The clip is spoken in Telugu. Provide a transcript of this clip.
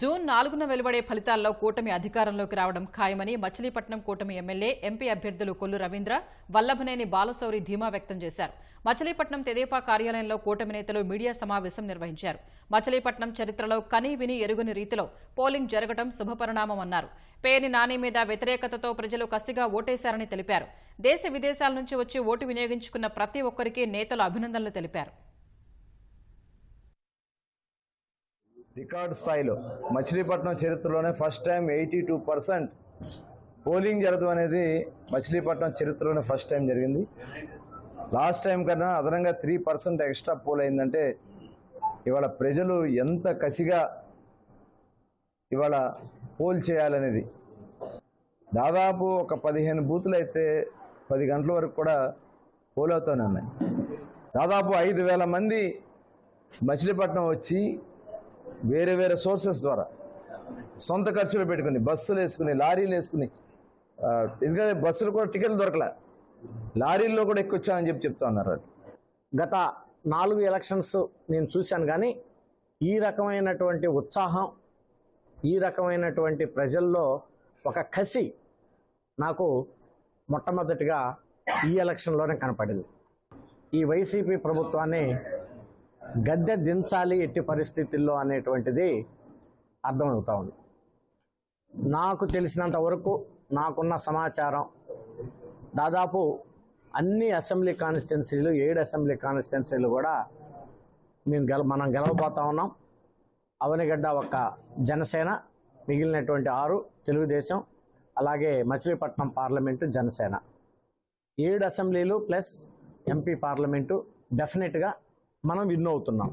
జూన్ నాలుగున వెలువడే ఫలితాల్లో కూటమి అధికారంలోకి రావడం ఖాయమని మచిలీపట్నం కూటమి ఎమ్మెల్యే ఎంపీ అభ్యర్థులు కొల్లు రవీంద్ర వల్లభనేని బాలశౌరి ధీమా వ్యక్తం చేశారు. మచిలీపట్నం తెదేపా కార్యాలయంలో కూటమి నేతలు మీడియా సమావేశం నిర్వహించారు. మచిలీపట్నం చరిత్రలో కనీ విని ఎరుగని రీతిలో పోలింగ్ జరగడం శుభపరిణామమన్నారు. పేరి నాని మీద వ్యతిరేకతతో ప్రజలు కసిగా ఓటేశారని తెలిపారు. దేశ విదేశాల నుంచి వచ్చి ఓటు వినియోగించుకున్న ప్రతి ఒక్కరికి నేతలు అభినందనలు తెలిపారు. రికార్డ్ స్థాయిలో మచిలీపట్నం చరిత్రలోనే first time eighty two percent polling జరగడం అనేది మచిలీపట్నం చరిత్రలోనే ఫస్ట్ టైం జరిగింది. లాస్ట్ టైం కన్నా అదనంగా త్రీ పర్సెంట్ ఎక్స్ట్రా పోల్ అయిందంటే ఇవాళ ప్రజలు ఎంత కసిగా ఇవాళ పోల్ చేయాలనేది. దాదాపు ఒక పదిహేను బూతులు అయితే పది గంటల వరకు కూడా పోల్ అవుతూనే ఉన్నాయి. దాదాపు ఐదు వేల మంది మచిలీపట్నం వచ్చి వేరే వేరే సోర్సెస్ ద్వారా. సొంత ఖర్చులు పెట్టుకుని బస్సులు వేసుకుని లారీలు వేసుకుని ఎందుకంటే బస్సులు కూడా టికెట్లు దొరకలే. లారీల్లో కూడా ఎక్కొచ్చామని చెప్పి చెప్తా ఉన్నారు గత నాలుగు ఎలక్షన్స్ నేను చూశాను కానీ ఈ రకమైనటువంటి ఉత్సాహం ఈ రకమైనటువంటి ప్రజల్లో ఒక కసి నాకు మొట్టమొదటిగా ఈ ఎలక్షన్లోనే కనపడింది. ఈ వైసీపీ ప్రభుత్వాన్ని గద్దె దించాలి ఎట్టి పరిస్థితుల్లో అనేటువంటిది అర్థమవుతా ఉంది. నాకు తెలిసినంత వరకు నాకున్న సమాచారం దాదాపు అన్ని అసెంబ్లీ కాన్స్టిట్యున్సీలు ఏడు అసెంబ్లీ కాన్స్టిట్యున్సీలు కూడా మేము గెల మనం గెలవబోతా ఉన్నాం. అవనిగడ్డ ఒక జనసేన మిగిలినటువంటి ఆరు తెలుగుదేశం అలాగే మచిలీపట్నం పార్లమెంటు జనసేన. ఏడు అసెంబ్లీలు ప్లస్ ఎంపీ పార్లమెంటు డెఫినెట్గా మనం విన్ అవుతున్నాం.